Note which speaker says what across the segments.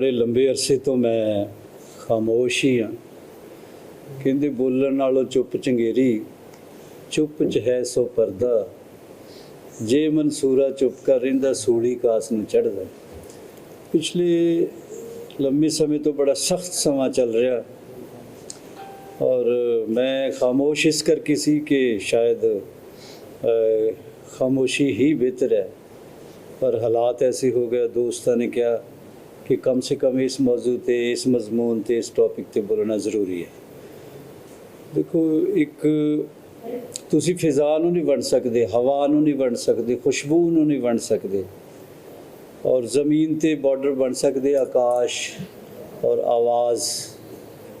Speaker 1: ਬੜੇ ਲੰਬੇ ਅਰਸੇ ਤੋਂ ਮੈਂ ਖਾਮੋਸ਼ ਹੀ ਹਾਂ ਕਹਿੰਦੇ ਬੋਲਣ ਨਾਲੋਂ ਚੁੱਪ ਚੰਗੇਰੀ, ਚੁੱਪ ਚ ਹੈ ਸੋ ਪਰਦਾ। ਜੇ ਮਨਸੂਰਾ ਚੁੱਪ ਕਰ ਰਹਿੰਦਾ ਸੂੜੀ ਕਾਸ ਨੂੰ ਚੜਦਾ ਪਿਛਲੇ ਲੰਮੇ ਸਮੇਂ ਤੋਂ ਬੜਾ ਸਖਤ ਸਮਾਂ ਚੱਲ ਰਿਹਾ। ਔਰ ਮੈਂ ਖਾਮੋਸ਼ ਇਸ ਕਰਕੇ ਸੀ ਕਿ ਸ਼ਾਇਦ ਖਾਮੋਸ਼ੀ ਹੀ ਬਿਹਤਰ ਹੈ। ਪਰ ਹਾਲਾਤ ਐਸੇ ਹੋ ਗਏ, ਦੋਸਤਾਂ ਨੇ ਕਿਹਾ ਕਿ ਕਮ ਸੇ ਕਮ ਇਸ ਮੌਜੂ ਤੇ, ਇਸ ਮਜ਼ਮੂਨ ਤੇ, ਇਸ ਟੌਪਿਕ ਤੇ ਬੋਲਣਾ ਜ਼ਰੂਰੀ ਹੈ। ਦੇਖੋ, ਇੱਕ ਤੁਸੀਂ ਫਿਜ਼ਾ ਨੂੰ ਨਹੀਂ ਵੰਡ ਸਕਦੇ, ਹਵਾ ਨੂੰ ਨਹੀਂ ਵੰਡ ਸਕਦੇ, ਖੁਸ਼ਬੂ ਨੂੰ ਨਹੀਂ ਵੰਡ ਸਕਦੇ ਔਰ ਜ਼ਮੀਨ ਤੇ ਬਾਰਡਰ ਬਣ ਸਕਦੇ, ਆਕਾਸ਼ ਔਰ ਆਵਾਜ਼,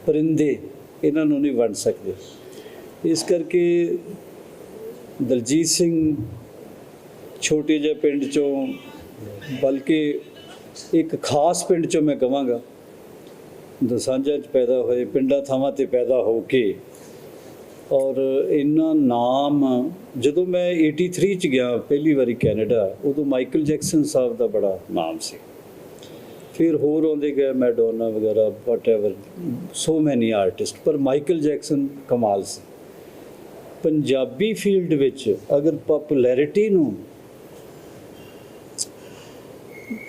Speaker 1: ਪਰਿੰਦੇ ਇਹਨਾਂ ਨੂੰ ਨਹੀਂ ਵੰਡ ਸਕਦੇ। ਇਸ ਕਰਕੇ ਦਲਜੀਤ ਸਿੰਘ ਛੋਟੇ ਜਿਹੇ ਪਿੰਡ ਚੋਂ ਬਲਕਿ ਇੱਕ ਖਾਸ ਪਿੰਡ ਚੋਂ ਮੈਂ ਕਹਾਂਗਾ ਦਸਾਂਝਾ ਚ ਪੈਦਾ ਹੋਏ, ਪਿੰਡਾਂ ਥਾਵਾਂ ਤੇ ਪੈਦਾ ਹੋ ਕੇ, ਔਰ ਇਹਨਾਂ ਨਾਮ, ਜਦੋਂ ਮੈਂ 83 ਚ ਗਿਆ, ਪਹਿਲੀ ਵਾਰੀ ਕੈਨੇਡਾ, ਉਦੋਂ ਮਾਈਕਲ ਜੈਕਸਨ ਸਾਹਿਬ ਦਾ ਬੜਾ ਨਾਮ ਸੀ। ਫਿਰ ਹੋਰ ਆਉਂਦੇ ਗਏ, ਮੈਡੋਨਾ ਵਗੈਰਾ ਵਾਟਐਵਰ ਸੋ ਮੈਨੀ ਆਰਟਿਸਟ ਪਰ ਮਾਈਕਲ ਜੈਕਸਨ ਕਮਾਲ ਸੀ। ਪੰਜਾਬੀ ਫੀਲਡ ਵਿੱਚ ਅਗਰ ਪਪੂਲੈਰਿਟੀ ਨੂੰ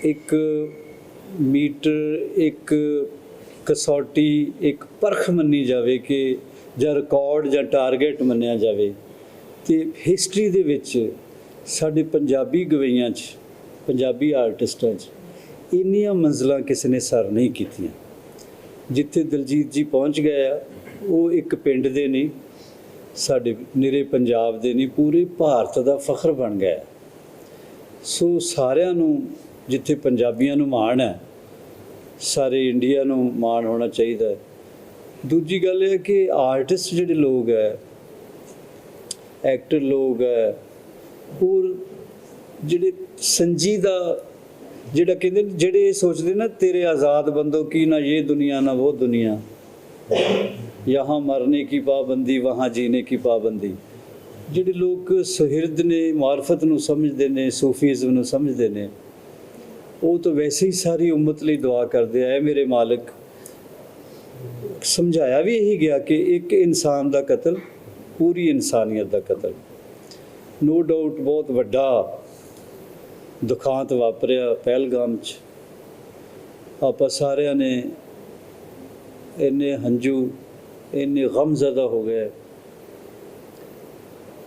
Speaker 1: ਇੱਕ ਮੀਟਰ, ਇੱਕ ਕਸੌਟੀ, ਇੱਕ ਪਰਖ ਮੰਨੀ ਜਾਵੇ ਕਿ ਜਾਂ ਰਿਕਾਰਡ ਜਾਂ ਟਾਰਗੇਟ ਮੰਨਿਆ ਜਾਵੇ। ਤੇ ਹਿਸਟਰੀ ਦੇ ਵਿੱਚ ਸਾਡੇ ਪੰਜਾਬੀ ਗਵਈਆਂ 'ਚ, ਪੰਜਾਬੀ ਆਰਟਿਸਟਾਂ 'ਚ ਇੰਨੀਆਂ ਮੰਜ਼ਲਾਂ ਕਿਸੇ ਨੇ ਸਰ ਨਹੀਂ ਕੀਤੀਆਂ। ਜਿੱਥੇ ਦਲਜੀਤ ਜੀ ਪਹੁੰਚ ਗਏ ਆ, ਉਹ ਇੱਕ ਪਿੰਡ ਦੇ ਨਹੀਂ ਸਾਡੇ ਨਿਰੇ ਪੰਜਾਬ ਦੇ ਨਹੀਂ ਪੂਰੇ ਭਾਰਤ ਦਾ ਫਖਰ ਬਣ ਗਿਆ। ਸੋ ਸਾਰਿਆਂ ਨੂੰ ਜਿੱਥੇ ਪੰਜਾਬੀਆਂ ਨੂੰ ਮਾਣ ਹੈ, ਸਾਰੇ ਇੰਡੀਆ ਨੂੰ ਮਾਣ ਹੋਣਾ ਚਾਹੀਦਾ ਹੈ। ਦੂਜੀ ਗੱਲ ਇਹ ਕਿ ਆਰਟਿਸਟ ਜਿਹੜੇ ਲੋਕ ਹੈ ਐਕਟਰ ਲੋਕ ਹੈ, ਹੋਰ ਜਿਹੜੇ ਸੰਜੀਦਾ, ਜਿਹੜਾ ਕਹਿੰਦੇ ਜਿਹੜੇ ਇਹ ਸੋਚਦੇ ਨਾ, ਤੇਰੇ ਆਜ਼ਾਦ ਬੰਦੋ ਕੀ ਨਾ ਇਹ ਦੁਨੀਆ ਨਾ ਉਹ ਦੁਨੀਆ। ਯਹਾਂ ਮਰਨੇ ਕੀ ਪਾਬੰਦੀ, ਵਹਾਂ ਜੀਨੇ ਕੀ ਪਾਬੰਦੀ। ਜਿਹੜੇ ਲੋਕ ਸੁਹਿਰਦ ਨੇ, ਮਾਰਫਤ ਨੂੰ ਸਮਝਦੇ ਨੇ, ਸੂਫੀਜ਼ਮ ਨੂੰ ਸਮਝਦੇ ਨੇ ਉਹ ਤਾਂ ਵੈਸੇ ਹੀ ਸਾਰੀ ਉਮਤ ਲਈ ਦੁਆ ਕਰਦੇ ਆਏ ਮੇਰੇ ਮਾਲਕ ਸਮਝਾਇਆ ਵੀ ਇਹੀ ਗਿਆ ਕਿ ਇੱਕ ਇਨਸਾਨ ਦਾ ਕਤਲ, ਪੂਰੀ ਇਨਸਾਨੀਅਤ ਦਾ ਕਤਲ। ਨੋ ਡਾਊਟ ਬਹੁਤ ਵੱਡਾ ਦੁਖਾਂਤ ਵਾਪਰਿਆ ਪਹਿਲਗਾਮ 'ਚ। ਆਪਾਂ ਸਾਰਿਆਂ ਨੇ ਇੰਨੇ ਹੰਝੂ, ਇੰਨੇ ਗਮਜ਼ਦਾ ਹੋ ਗਏ।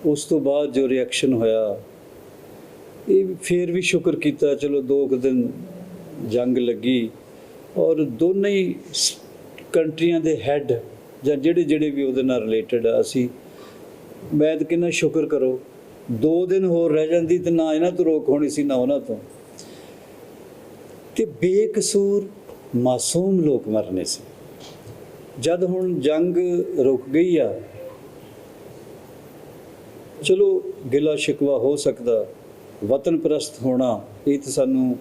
Speaker 1: ਉਸ ਤੋਂ ਬਾਅਦ ਜੋ ਰਿਐਕਸ਼ਨ ਹੋਇਆ ਇਹ ਵੀ- ਫਿਰ ਵੀ ਸ਼ੁਕਰ ਕੀਤਾ, ਚਲੋ ਦੋ ਕੁ ਦਿਨ ਜੰਗ ਲੱਗੀ ਔਰ ਦੋਨੇ ਹੀ ਕੰਟਰੀਆਂ ਦੇ ਹੈੱਡ ਜਾਂ ਜਿਹੜੇ ਜਿਹੜੇ ਵੀ ਉਹਦੇ ਨਾਲ ਰਿਲੇਟਡ ਆ, ਅਸੀਂ ਮੈਂ ਤਾਂ ਕਹਿੰਦਾ ਸ਼ੁਕਰ ਕਰੋ, ਦੋ ਦਿਨ ਹੋਰ ਰਹਿ ਜਾਂਦੀ ਤੇ ਨਾ ਇਹਨਾਂ ਤੋਂ ਰੋਕ ਹੋਣੀ ਸੀ, ਨਾ ਉਹਨਾਂ ਤੋਂ। ਤੇ ਬੇਕਸੂਰ ਮਾਸੂਮ ਲੋਕ ਮਰਨੇ ਸੀ। ਜਦ ਹੁਣ ਜੰਗ ਰੁਕ ਗਈ ਆ, ਚਲੋ ਗਿਲਾ ਸ਼ਿਕਵਾ ਹੋ ਸਕਦਾ। ਵਤਨ ਪ੍ਰਸਤ ਹੋਣਾ, ਇਹ ਤਾਂ ਸਾਨੂੰ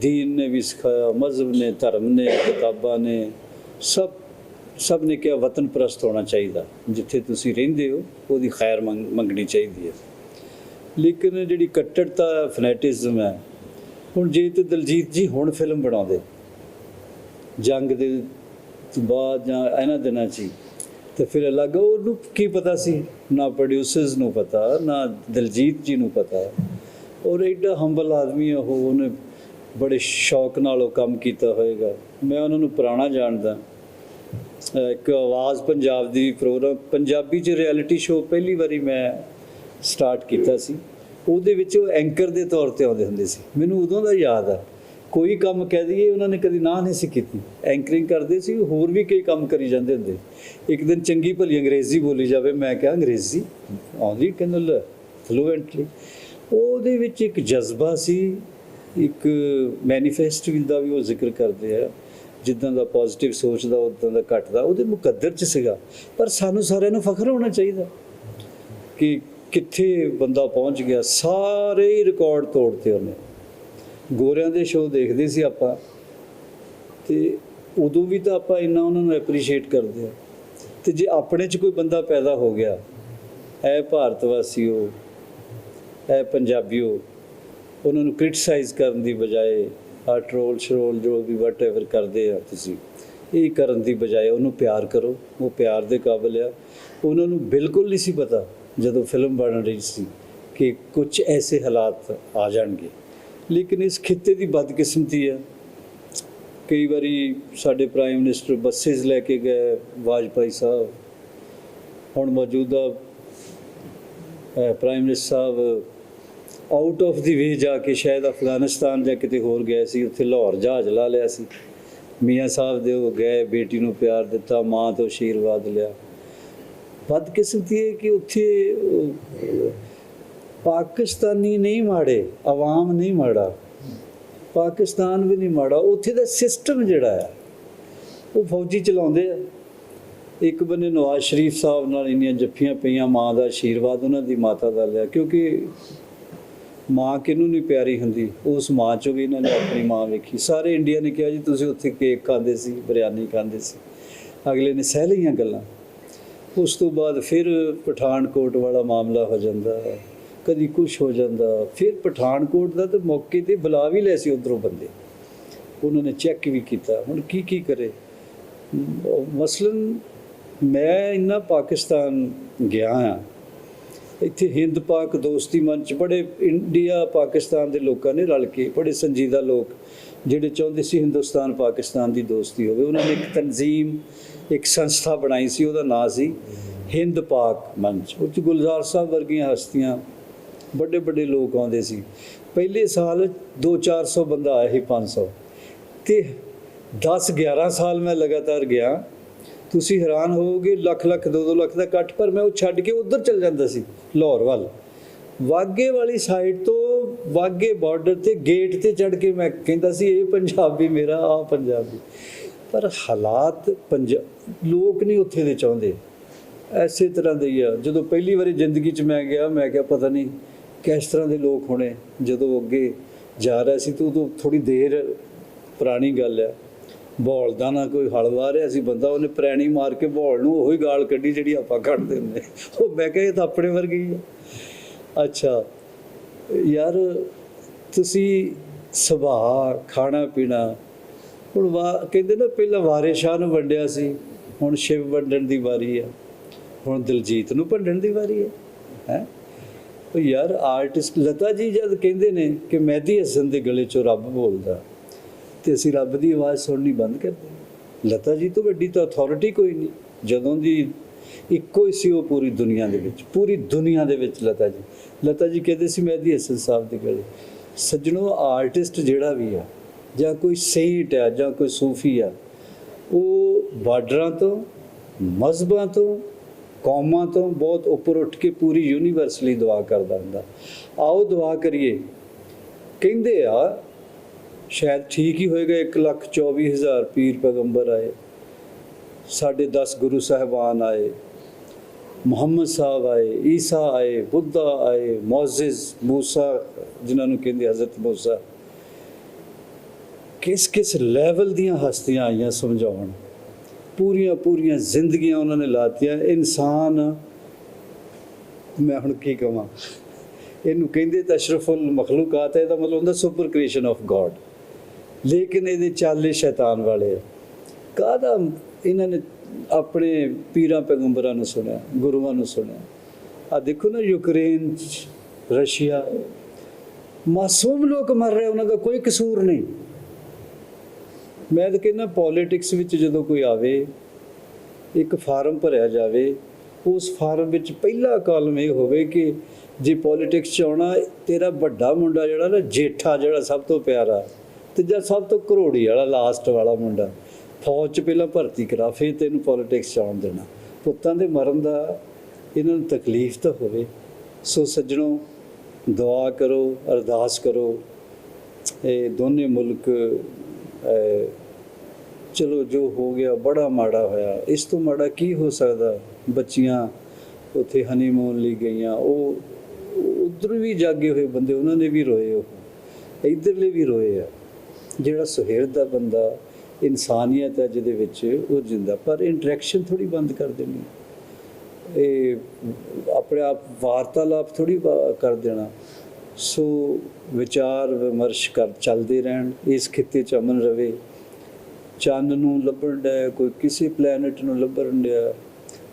Speaker 1: ਦੀਨ ਨੇ ਵੀ ਸਿਖਾਇਆ, ਮਜ਼ਹਬ ਨੇ, ਧਰਮ ਨੇ, ਕਿਤਾਬਾਂ ਨੇ, ਸਭ ਸਭ ਨੇ ਕਿਹਾ ਵਤਨ ਪ੍ਰਸਤ ਹੋਣਾ ਚਾਹੀਦਾ। ਜਿੱਥੇ ਤੁਸੀਂ ਰਹਿੰਦੇ ਹੋ, ਉਹਦੀ ਖੈਰ ਮੰਗ- ਮੰਗਣੀ ਚਾਹੀਦੀ ਹੈ। ਲੇਕਿਨ ਜਿਹੜੀ ਕੱਟੜਤਾ, ਫਨੈਟਿਜ਼ਮ ਹੈ, ਹੁਣ ਜੇ ਤੇ ਦਲਜੀਤ ਜੀ ਹੁਣ ਫਿਲਮ ਬਣਾਉਂਦੇ, ਜੰਗ ਦੇ ਤੋਂ ਬਾਅਦ ਜਾਂ ਇਹਨਾਂ ਦਿਨਾਂ 'ਚ ਹੀ ਤੇ ਫਿਰ ਅਲੱਗ ਉਹਨੂੰ ਕੀ ਪਤਾ ਸੀ? ਨਾ ਪ੍ਰੋਡਿਊਸਰਸ ਨੂੰ ਪਤਾ, ਨਾ ਦਲਜੀਤ ਜੀ ਨੂੰ ਪਤਾ। ਔਰ ਐਡਾ ਹੰਬਲ ਆਦਮੀ ਆ ਉਹ, ਉਹਨੇ ਬੜੇ ਸ਼ੌਕ ਨਾਲ ਉਹ ਕੰਮ ਕੀਤਾ ਹੋਏਗਾ। ਮੈਂ ਉਹਨਾਂ ਨੂੰ ਪੁਰਾਣਾ ਜਾਣਦਾ। ਇੱਕ ਆਵਾਜ਼ ਪੰਜਾਬ ਦੀ ਪ੍ਰੋਗਰਾਮ ਪੰਜਾਬੀ ਚ ਰਿਐਲਿਟੀ ਸ਼ੋਅ ਪਹਿਲੀ ਵਾਰੀ ਮੈਂ ਸਟਾਰਟ ਕੀਤਾ ਸੀ। ਉਹਦੇ ਵਿੱਚ ਉਹ ਐਂਕਰ ਦੇ ਤੌਰ ਤੇ ਆਉਂਦੇ ਹੁੰਦੇ ਸੀ। ਮੈਨੂੰ ਉਦੋਂ ਦਾ ਯਾਦ ਆ। ਕੋਈ ਕੰਮ ਕਹਿ ਦਈਏ, ਉਹਨਾਂ ਨੇ ਕਦੀ ਨਾ ਨਹੀਂ ਸੀ ਕੀਤੀ। ਐਂਕਰਿੰਗ ਕਰਦੇ ਸੀ, ਹੋਰ ਵੀ ਕਈ ਕੰਮ ਕਰੀ ਜਾਂਦੇ ਹੁੰਦੇ। ਇੱਕ ਦਿਨ ਚੰਗੀ ਭਲੀ ਅੰਗਰੇਜ਼ੀ ਬੋਲੀ ਜਾਵੇ, ਮੈਂ ਕਿਹਾ, ਅੰਗਰੇਜ਼ੀ? ਆਉਂਦੀ ਕਹਿੰਦਾ ਫਲੂਐਂਟਲੀ ਉਹਦੇ ਵਿੱਚ ਇੱਕ ਜਜ਼ਬਾ ਸੀ, ਇੱਕ ਮੈਨੀਫੈਸਟ ਦਾ ਵੀ ਉਹ ਜ਼ਿਕਰ ਕਰਦੇ ਆ, ਜਿੱਦਾਂ ਦਾ ਪੋਜ਼ਿਟਿਵ ਸੋਚਦਾ, ਉਦਾਂ ਦਾ ਘਟਦਾ, ਉਹਦੇ ਮੁਕੱਦਰ ਚ ਸੀਗਾ। ਪਰ ਸਾਨੂੰ ਸਾਰਿਆਂ ਨੂੰ ਫਖਰ ਹੋਣਾ ਚਾਹੀਦਾ ਕਿ ਕਿੱਥੇ ਬੰਦਾ ਪਹੁੰਚ ਗਿਆ, ਸਾਰੇ ਹੀ ਰਿਕਾਰਡ ਤੋੜਤੇ ਉਹਨੇ। ਗੋਰਿਆਂ ਦੇ ਸ਼ੋਅ ਦੇਖਦੇ ਸੀ ਆਪਾਂ ਤੇ ਉਦੋਂ ਵੀ ਤਾਂ ਆਪਾਂ ਇੰਨਾ ਉਹਨਾਂ ਨੂੰ ਐਪਰੀਸ਼ੀਏਟ ਕਰਦੇ ਆ। ਤੇ ਜੇ ਆਪਣੇ 'ਚ ਕੋਈ ਬੰਦਾ ਪੈਦਾ ਹੋ ਗਿਆ, ਐ ਭਾਰਤ ਵਾਸੀਓ, ਐ ਪੰਜਾਬੀਓ, ਉਹਨਾਂ ਨੂੰ ਕ੍ਰਿਟਿਸਾਈਜ਼ ਕਰਨ ਦੀ ਬਜਾਏ ਆ ਟਰੋਲ ਸ਼ਰੋਲ ਜੋ ਵੀ ਵਟਐਵਰ ਕਰਦੇ ਆ ਤੁਸੀਂ, ਇਹ ਕਰਨ ਦੀ ਬਜਾਏ ਉਹਨੂੰ ਪਿਆਰ ਕਰੋ, ਉਹ ਪਿਆਰ ਦੇ ਕਾਬਿਲ ਆ। ਉਹਨਾਂ ਨੂੰ ਬਿਲਕੁਲ ਨਹੀਂ ਸੀ ਪਤਾ ਜਦੋਂ ਫਿਲਮ ਬਣ ਰਹੀ ਸੀ ਕਿ ਕੁਝ ਐਸੇ ਹਾਲਾਤ ਆ ਜਾਣਗੇ। ਲੇਕਿਨ ਇਸ ਖਿੱਤੇ ਦੀ ਬਦਕਿਸਮਤੀ ਆ ਕਈ ਵਾਰੀ ਸਾਡੇ ਪ੍ਰਾਈਮ ਮਿਨਿਸਟਰ ਬੱਸੇਸ ਲੈ ਕੇ ਗਏ ਵਾਜਪਾਈ ਸਾਹਿਬ। ਹੁਣ ਮੌਜੂਦਾ prime minister sahib out of the way ਜਾ ਕੇ ਸ਼ਾਇਦ ਅਫਗਾਨਿਸਤਾਨ ਜਾਂ ਕਿਤੇ ਹੋਰ ਗਏ ਸੀ, ਉੱਥੇ ਲਾਹੌਰ ਜਹਾਜ਼ ਲਾ ਲਿਆ ਸੀ। ਮੀਆਂ ਸਾਹਿਬ ਦੇ ਉਹ ਗਏ, ਬੇਟੀ ਨੂੰ ਪਿਆਰ ਦਿੱਤਾ, ਮਾਂ ਤੋਂ ਆਸ਼ੀਰਵਾਦ ਲਿਆ। ਬਦਕਿਸਮਤੀ ਹੈ ਕਿ ਉੱਥੇ ਪਾਕਿਸਤਾਨੀ ਨਹੀਂ ਮਾੜੇ, ਆਵਾਮ ਨਹੀਂ ਮਾੜਾ, ਪਾਕਿਸਤਾਨ ਵੀ ਨਹੀਂ ਮਾੜਾ, ਉੱਥੇ ਦਾ ਸਿਸਟਮ ਜਿਹੜਾ ਆ, ਉਹ ਫੌਜੀ ਚਲਾਉਂਦੇ ਆ। ਇੱਕ ਬੰਨੇ ਨਵਾਜ਼ ਸ਼ਰੀਫ ਸਾਹਿਬ ਨਾਲ ਇੰਨੀਆਂ ਜੱਫੀਆਂ ਪਈਆਂ, ਮਾਂ ਦਾ ਆਸ਼ੀਰਵਾਦ ਉਹਨਾਂ ਦੀ ਮਾਤਾ ਦਾ ਲਿਆ, ਕਿਉਂਕਿ ਮਾਂ ਕਿਹਨੂੰ ਨਹੀਂ ਪਿਆਰੀ ਹੁੰਦੀ? ਉਸ ਮਾਂ ਚੋਂ ਵੀ ਇਹਨਾਂ ਨੇ ਆਪਣੀ ਮਾਂ ਵੇਖੀ। ਸਾਰੇ ਇੰਡੀਆ ਨੇ ਕਿਹਾ ਜੀ, ਤੁਸੀਂ ਉੱਥੇ ਕੇਕ ਖਾਂਦੇ ਸੀ, ਬਿਰਿਆਨੀ ਖਾਂਦੇ ਸੀ। ਅਗਲੇ ਨੇ ਸਹਿ ਲਈਆਂ ਗੱਲਾਂ। ਉਸ ਤੋਂ ਬਾਅਦ ਫਿਰ ਪਠਾਨਕੋਟ ਵਾਲਾ ਮਾਮਲਾ ਹੋ ਜਾਂਦਾ। ਹੈ ਕਦੀ ਕੁਝ ਹੋ ਜਾਂਦਾ। ਫਿਰ ਪਠਾਨਕੋਟ ਦਾ ਤਾਂ ਮੌਕੇ ਤੇ ਬੁਲਾ ਵੀ ਲੈ ਸੀ ਉਧਰੋਂ ਬੰਦੇ। ਉਹਨਾਂ ਨੇ ਚੈੱਕ ਵੀ ਕੀਤਾ। ਹੁਣ ਕੀ ਕੀ ਕਰੇ? ਮ- ਮਸਲਨ, ਮੈਂ ਇੰਨਾ ਪਾਕਿਸਤਾਨ ਗਿਆ ਆ ਇੱਥੇ ਹਿੰਦ ਪਾਕ ਦੋਸਤੀ ਮੰਚ ਬੜੇ ਇੰਡੀਆ, ਪਾਕਿਸਤਾਨ ਦੇ ਲੋਕਾਂ ਨੇ ਰਲ ਕੇ ਬੜੇ ਸੰਜੀਦਾ ਲੋਕ ਜਿਹੜੇ ਚਾਹੁੰਦੇ ਸੀ ਹਿੰਦੁਸਤਾਨ, ਪਾਕਿਸਤਾਨ ਦੀ ਦੋਸਤੀ ਹੋਵੇ। ਉਹਨਾਂ ਨੇ ਇੱਕ ਤਨਜ਼ੀਮ, ਇੱਕ ਸੰਸਥਾ ਬਣਾਈ ਸੀ। ਉਹਦਾ ਨਾਂ ਸੀ ਹਿੰਦ ਪਾਕ ਮੰਚ। ਉਹ 'ਚ ਗੁਲਜ਼ਾਰ ਸਾਹਿਬ ਵਰਗੀਆਂ ਹਸਤੀਆਂ ਵੱਡੇ ਵੱਡੇ ਲੋਕ ਆਉਂਦੇ ਸੀ। ਪਹਿਲੇ ਸਾਲ 2-400 ਬੰਦਾ ਆਇਆ ਸੀ 500 ਤੇ 10 11 ਸਾਲ ਮੈਂ ਲਗਾਤਾਰ ਗਿਆ। ਤੁਸੀਂ ਹੈਰਾਨ ਹੋਵੋਗੇ, ਲੱਖ ਲੱਖ 2-2 ਲੱਖ ਦਾ ਇਕੱਠ, ਪਰ ਮੈਂ ਉਹ ਛੱਡ ਕੇ ਉਧਰ ਚਲ ਜਾਂਦਾ ਸੀ, ਲਾਹੌਰ ਵੱਲ। ਵਾਗੇ ਵਾਲੀ ਸਾਈਡ ਤੋਂ ਵਾਗੇ ਬਾਰਡਰ ਤੇ ਗੇਟ ਤੇ ਚੜ ਕੇ ਮੈਂ ਕਹਿੰਦਾ ਸੀ, ਇਹ ਪੰਜਾਬੀ ਮੇਰਾ ਆ ਪੰਜਾਬੀ। ਪਰ ਹਾਲਾਤ ਪੰਜਾਬ ਲੋਕ ਨਹੀਂ ਉੱਥੇ ਦੇ ਚਾਹੁੰਦੇ। ਐਸੇ ਤਰ੍ਹਾਂ ਦੇ ਹੀ ਆ। ਜਦੋਂ ਪਹਿਲੀ ਵਾਰੀ ਜ਼ਿੰਦਗੀ 'ਚ ਮੈਂ ਗਿਆ, ਮੈਂ ਕਿਹਾ ਪਤਾ ਨਹੀਂ ਕਿਸ ਤਰ੍ਹਾਂ ਦੇ ਲੋਕ ਹੋਣੇ? ਜਦੋਂ ਅੱਗੇ ਜਾ ਰਿਹਾ ਸੀ ਤਾਂ ਉਦੋਂ ਥੋੜੀ ਦੇਰ ਪੁਰਾਣੀ ਗੱਲ ਹੈ। ਬੌਲ ਦਾ ਨਾ ਕੋਈ ਹਲਵਾ ਰਿਹਾ ਸੀ ਬੰਦਾ, ਉਹਨੇ ਪ੍ਰੈਣੀ ਮਾਰ ਕੇ ਬੋਲ ਨੂੰ ਉਹੀ ਗਾਲ ਕੱਢੀ ਜਿਹੜੀ ਆਪਾਂ ਕੱਢਦੇ ਹੁੰਦੇ ਉਹ ਮੈਂ ਕਿਹਾ ਇਹ ਤਾਂ ਆਪਣੇ ਵਰਗੀ ਹੀ। ਆ ਅੱਛਾ, ਯਾਰ ਤੁਸੀਂ ਸੁਭਾਅ ਖਾਣਾ ਪੀਣਾ, ਹੁਣ ਵਾ ਕਹਿੰਦੇ ਨਾ ਪਹਿਲਾਂ ਵਾਰੇ ਸ਼ਾਹ ਨੂੰ ਵੰਡਿਆ ਸੀ, ਹੁਣ ਸ਼ਿਵ ਵੰਡਣ ਦੀ ਵਾਰੀ ਆ ਹੁਣ ਦਿਲਜੀਤ ਨੂੰ ਵੰਡਣ ਦੀ ਵਾਰੀ ਹੈ। ਹੈ? ਉਹ ਯਾਰ ਆਰਟਿਸਟ ਲਤਾ ਜੀ ਜਦ ਕਹਿੰਦੇ ਨੇ ਕਿ ਮਹਿਦੀ ਹਸਨ ਦੇ ਗਲੇ ਚੋਂ ਰੱਬ ਬੋਲਦਾ ਤੇ ਅਸੀਂ ਰੱਬ ਦੀ ਆਵਾਜ਼ ਸੁਣਨੀ ਬੰਦ ਕਰ ਦਿੰਦੇ ਲਤਾ ਜੀ ਤੋਂ ਵੱਡੀ ਤਾਂ ਅਥਾਰਟੀ ਕੋਈ ਨਹੀਂ। ਜਦੋਂ ਦੀ ਇੱਕੋ ਹੀ ਸੀ ਉਹ ਪੂਰੀ ਦੁਨੀਆ ਦੇ ਵਿੱਚ, ਪੂਰੀ ਦੁਨੀਆ ਦੇ ਵਿੱਚ ਲਤਾ ਜੀ। ਲਤਾ ਜੀ ਕਹਿੰਦੇ ਸੀ ਮਹਿਦੀ ਹਸਨ ਸਾਹਿਬ ਦੇ ਗਲੇ। ਸੱਜਣੋ ਆਰਟਿਸਟ ਜਿਹੜਾ ਵੀ ਆ, ਜਾਂ ਕੋਈ ਸੇਂਟ ਆ, ਜਾਂ ਕੋਈ ਸੂਫੀ ਆ, ਉਹ ਬਾਰਡਰਾਂ ਤੋਂ, ਮਜ਼ਹਬਾਂ ਤੋਂ ਕੌਮਾਂ ਤੋਂ ਬਹੁਤ ਉੱਪਰ ਉੱਠ ਕੇ ਪੂਰੀ ਯੂਨੀਵਰਸਲੀ ਦੁਆ ਕਰਦਾ ਹੁੰਦਾ। ਆਓ ਦੁਆ ਕਰੀਏ। ਕਹਿੰਦੇ ਆ, ਸ਼ਾਇਦ ਠੀਕ ਹੀ ਹੋਏਗਾ 124000 ਪੀਰ ਪੈਗੰਬਰ ਆਏ। ਸਾਡੇ 10 ਗੁਰੂ ਸਾਹਿਬਾਨ ਆਏ। ਮੁਹੰਮਦ ਸਾਹਿਬ ਆਏ, ਈਸਾ ਆਏ, ਬੁੱਧਾ ਆਏ, ਮੌਜ਼ਿਜ਼, ਮੂਸਾ, ਜਿਨ੍ਹਾਂ ਨੂੰ ਕਹਿੰਦੇ ਹਜ਼ਰਤ ਮੂਸਾ। ਕਿਸ ਕਿਸ ਲੈਵਲ ਦੀਆਂ ਹਸਤੀਆਂ ਆਈਆਂ ਸਮਝਾਉਣ। ਪੂਰੀਆਂ ਪੂਰੀਆਂ ਜ਼ਿੰਦਗੀਆਂ ਉਹਨਾਂ ਨੇ ਲਾਤੀਆਂ। ਇਨਸਾਨ ਮੈਂ ਹੁਣ ਕੀ ਕਹਾਂ ਇਹਨੂੰ ਕਹਿੰਦੇ ਤਾਂ ਅਸ਼ਰਫੁਲ ਮਖਲੂਕਾਤ ਹੈ ਇਹਦਾ ਮਤਲਬ ਹੁੰਦਾ ਸੁਪਰ ਕ੍ਰੀਏਸ਼ਨ ਆਫ ਗੋਡ। ਲੇਕਿਨ ਇਹਦੇ ਚਾਲੇ ਸ਼ੈਤਾਨ ਵਾਲੇ ਆ। ਕਾਹਦਾ ਇਹਨਾਂ ਨੇ ਆਪਣੇ ਪੀਰਾਂ ਪੈਗੰਬਰਾਂ ਨੂੰ ਸੁਣਿਆ ਗੁਰੂਆਂ ਨੂੰ ਸੁਣਿਆ? ਆ ਦੇਖੋ ਨਾ ਯੂਕਰੇਨ 'ਚ, ਰਸ਼ੀਆ। ਮਾਸੂਮ ਲੋਕ ਮਰ ਰਹੇ ਉਹਨਾਂ ਦਾ ਕੋਈ ਕਸੂਰ ਨਹੀਂ। ਮੈਂ ਤਾਂ ਕਹਿੰਦਾ ਪੋਲਿਟਿਕਸ ਵਿੱਚ ਜਦੋਂ ਕੋਈ ਆਵੇ, ਇੱਕ ਫਾਰਮ ਭਰਿਆ ਜਾਵੇ, ਉਸ ਫਾਰਮ ਵਿੱਚ ਪਹਿਲਾ ਕਾਲਮ ਇਹ ਹੋਵੇ ਕਿ ਜੇ ਪੋਲਿਟਿਕਸ ਚ ਆਉਣਾ, ਤੇਰਾ ਵੱਡਾ ਮੁੰਡਾ ਜਿਹੜਾ ਨਾ ਜੇਠਾ ਜਿਹੜਾ ਸਭ ਤੋਂ ਪਿਆਰਾ, ਤੇ ਜਾਂ ਸਭ ਤੋਂ ਕਰੋੜੀ ਵਾਲਾ ਲਾਸਟ ਵਾਲਾ ਮੁੰਡਾ, ਫੌਜ ਚ ਪਹਿਲਾਂ ਭਰਤੀ ਕਰਾ, ਫਿਰ ਤੈਨੂੰ ਪੋਲਿਟਿਕਸ ਚ ਆਉਣ ਦੇਣਾ। ਪੁੱਤਾਂ ਦੇ ਮਰਨ ਦਾ ਇਹਨਾਂ ਨੂੰ ਤਕਲੀਫ ਤਾਂ ਹੋਵੇ। ਸੋ ਸੱਜਣੋ, ਦੁਆ ਕਰੋ, ਅਰਦਾਸ ਕਰੋ, ਇਹ ਦੋਨੇ ਮੁਲਕ ਚਲੋ ਜੋ ਹੋ ਗਿਆ, ਬੜਾ ਮਾੜਾ ਹੋਇਆ। ਇਸ ਤੋਂ ਮਾੜਾ ਕੀ ਹੋ ਸਕਦਾ? ਬੱਚੀਆਂ ਉੱਥੇ ਹਨੀਮੂਨ ਲਈ ਗਈਆਂ। ਉਹ ਉਧਰ ਵੀ ਜਾਗੇ ਹੋਏ ਬੰਦੇ, ਉਹਨਾਂ ਨੇ ਵੀ ਰੋਏ ਉਹ। ਇਧਰਲੇ ਵੀ ਰੋਏ ਆ। ਜਿਹੜਾ ਸੁਹਿਰਦ ਦਾ ਬੰਦਾ ਇਨਸਾਨੀਅਤ ਹੈ ਜਿਹਦੇ ਵਿੱਚ, ਉਹ ਜਿੰਦਾ। ਪਰ ਇੰਟਰੈਕਸ਼ਨ ਥੋੜੀ ਬੰਦ ਕਰ ਦੇਣੀ। ਇਹ ਆਪਣੇ ਆਪ ਵਾਰਤਾਲਾਪ ਥੋੜੀ ਕਰ ਦੇਣਾ। ਸੋ ਵਿਚਾਰ ਵਿਮਰਸ਼ ਕਰ ਚੱਲਦੇ ਰਹਿਣ ਇਸ ਖਿੱਤੇ ਚ ਅਮਨ ਰਵੇ ਚੰਨ ਨੂੰ ਲੱਭਣ ਡਿਆ ਕੋਈ ਕਿਸੇ ਪਲੈਨਟ ਨੂੰ ਲੱਭਣ ਡਿਆ